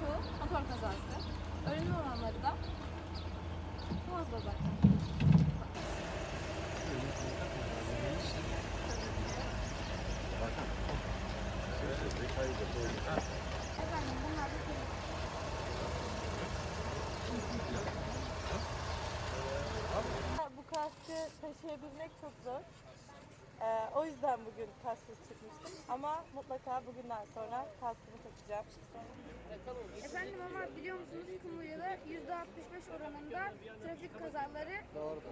çoğu motor kazası. Ölüm oranları da fazla zaten. Efendim bunlar da. Bu kaskı taşıyabilmek çok zor. Yüzden bugün kasksız çıkmıştım. Ama mutlaka bugünden sonra kaskımı takacağım. Efendim ama biliyor musunuz Kumluca'da %65 oranında trafik kazaları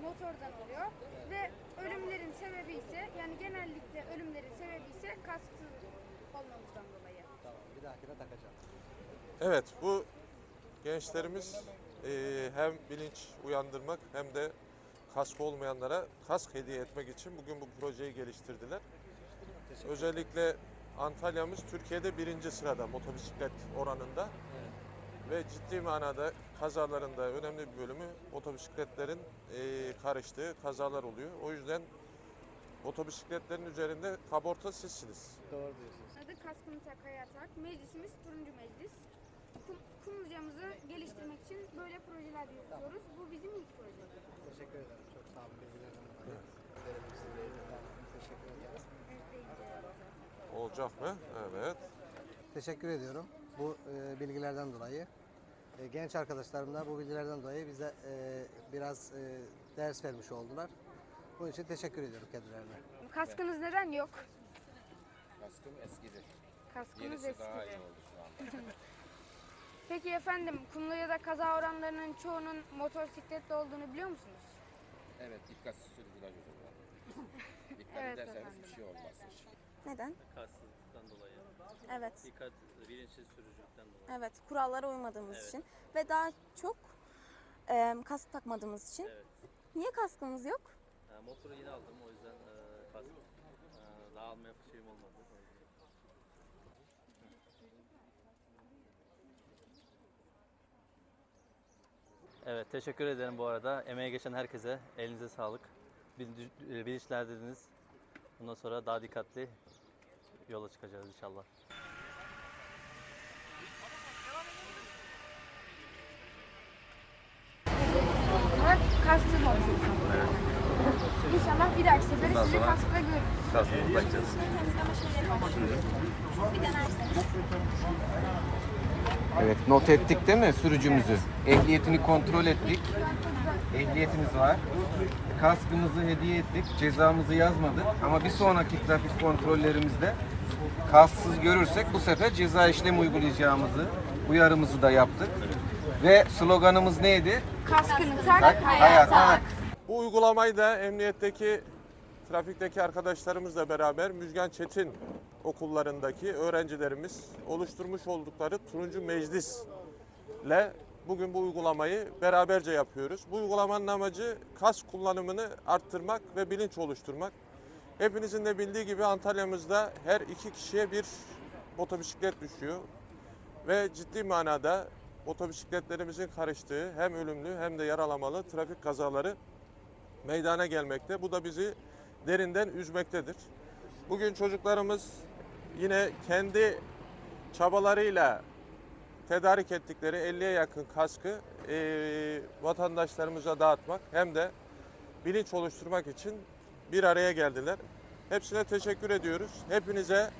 motordan oluyor. Ve ölümlerin sebebi ise yani genellikle ölümlerin sebebi ise kasksız olmamızdan dolayı. Bir dahakine takacağım. Evet bu gençlerimiz eee, hem bilinç uyandırmak hem de kask olmayanlara kask hediye etmek için bugün bu projeyi geliştirdiler. Özellikle Antalya'mız Türkiye'de birinci sırada motobisiklet oranında ve ciddi manada kazalarında önemli bir bölümü motobisikletlerin eee, karıştığı kazalar oluyor. O yüzden motobisikletlerin üzerinde kaborta sizsiniz. Doğru diyorsunuz. Adı kaskını tak hayat tak. Meclisimiz turuncu meclis. Kum, Kumluca'mızı geliştirmek için böyle projeler yürütüyoruz. Bu bizim ilk projemiz. Teşekkür ederim. Çok sağ olun bilgilerden dolayı. Teşekkür ederim. Olacak mı? Evet. Teşekkür ediyorum bu e, bilgilerden dolayı. E, genç arkadaşlarım da bu bilgilerden dolayı bize e, biraz e, ders vermiş oldular. Bunun için teşekkür ediyorum kendilerine. Kaskınız neden yok? Kaskım eskidir. Kaskınız Yenisi daha iyi oldu şu anda. Peki efendim Kumluca'da kaza oranlarının çoğunun motosikletle olduğunu biliyor musunuz? Evet dikkatsiz sürücüler yüzünden. Dikkat Evet ederseniz efendim. bir şey olmaz. Neden? Dikkatsizlikten dolayı, Evet. dikkat bilinçsiz sürücülükten dolayı. Evet. Kurallara uymadığımız Evet. için ve daha çok e, kask takmadığımız için. Evet. Niye kaskımız yok? Ha, motoru yeni aldım o yüzden e, kask e, daha almaya şeyim olmadı. O yüzden. Evet teşekkür ederim bu arada. Emeğe geçen herkese elinize sağlık. E, Bilinçlendiniz. Bundan sonra daha dikkatli yola çıkacağız inşallah. Kasksız olsun. İnşallah bir dahaki sefere sizi kaskla görürüz. Evet not ettik değil mi sürücümüzü? Ehliyetini kontrol ettik. Ehliyetimiz var. Kaskımızı hediye ettik. Cezamızı yazmadık. Ama bir sonraki trafik kontrollerimizde kasksız görürsek bu sefer ceza işlemi uygulayacağımızı uyarımızı da yaptık. Ve sloganımız neydi? Kaskını tak, Tak, hayata ak. Bu uygulamayı da emniyetteki, trafikteki arkadaşlarımızla beraber Müjgan Çetin okullarındaki öğrencilerimiz oluşturmuş oldukları Turuncu Meclis'le bugün bu uygulamayı beraberce yapıyoruz. Bu uygulamanın amacı kas kullanımını arttırmak ve bilinç oluşturmak. Hepinizin de bildiği gibi Antalya'mızda her iki kişiye bir motobisiklet düşüyor ve ciddi manada motobisikletlerimizin karıştığı hem ölümlü hem de yaralamalı trafik kazaları meydana gelmekte. Bu da bizi derinden üzmektedir. Bugün çocuklarımız yine kendi çabalarıyla tedarik ettikleri 50'ye yakın kaskı eee, vatandaşlarımıza dağıtmak hem de bilinç oluşturmak için bir araya geldiler. Hepsine teşekkür ediyoruz. Hepinize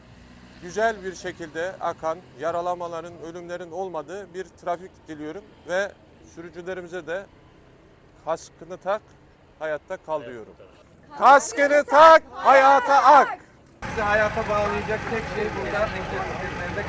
güzel bir şekilde akan, yaralamaların, ölümlerin olmadığı bir trafik diliyorum ve sürücülerimize de kaskını tak, hayatta kal diyorum. Kaskını tak, hayata ak. Bizi hayata bağlayacak tek şey burada. Nefes nefeslerinde